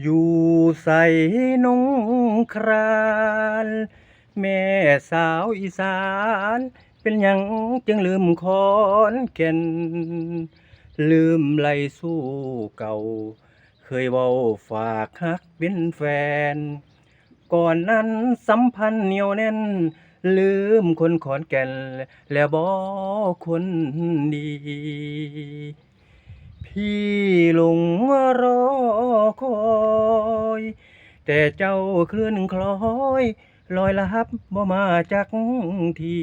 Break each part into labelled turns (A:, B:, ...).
A: อยู่ใส่นงครานแม่สาวอีสาน เป็นหยังจึงลืมคอนแก่นลืมไหลสู้เก่า เคยเว้าฝากฮักเป็นแฟน ก่อนนั้นสัมพันธ์เหนียวแน่น ลืมคนขอนแก่น แล้วบ่คนดี พี่หลงรอคอย แต่เจ้าเคลื่อนคล้อยลอยลับบ่มาจักที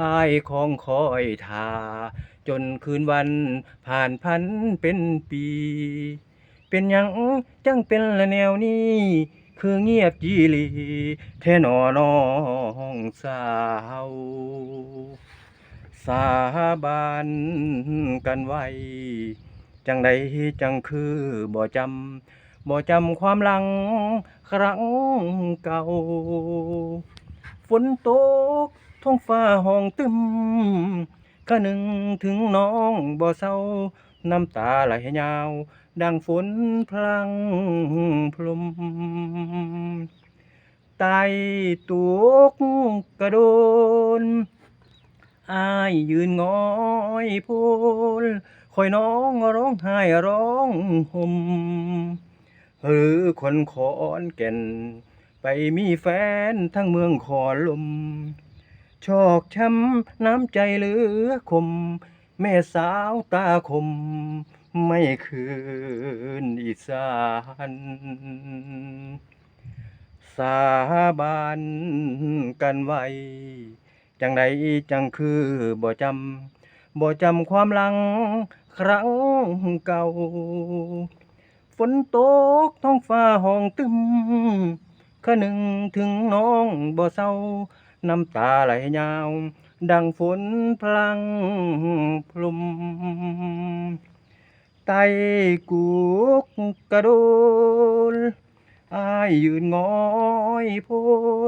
A: อายของคอยทา จนคืนวันผ่านพันเป็นปี เป็นหยังจังเป็นละแนวนี้ คือเงียบจีหลีแท่นอน้องสาว สาบานกันไว้ จังใดจังคือบ่จำบ่จำความหลังครั้งเก่า ฝนตกท้องฟ้าห้องตึมก็นึงถึงน้องบ่เศร้า น้ำตาไหลยาว ดังฝนพลังพรมไตตุกกระโดน อายยืนงอยพูนคอยน้องร้องไห้ร้องห่มหรือคนขอนแก่น ไปมีแฟนทั้งเมืองขอลม ชอกช้ำน้ำใจเหลือคม แม่สาวตาคม ไม่คืนอีสานสาบานกันไว้ จังใดจังคือบ่จำบ่จำความหลังครั้งเก่า ฝนตกท้องฟ้าห้องตึมคนึงถึงน้องบ่เศร้า น้ำตาไหลยาว ดังฝนพลังพรมไตกุกกระโดน อายยืนงอยโพ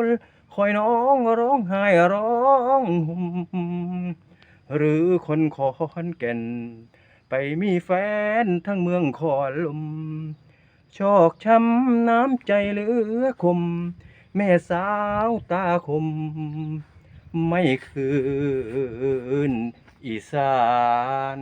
A: ลคอยน้องร้องไห้ร้องห่มหรือคนขอนแก่น ไปมีแฟนทั้งเมืองขอลมชอกช้ำน้ำใจเหลือคม แม่สาวตาคม ไม่คืนอีสาน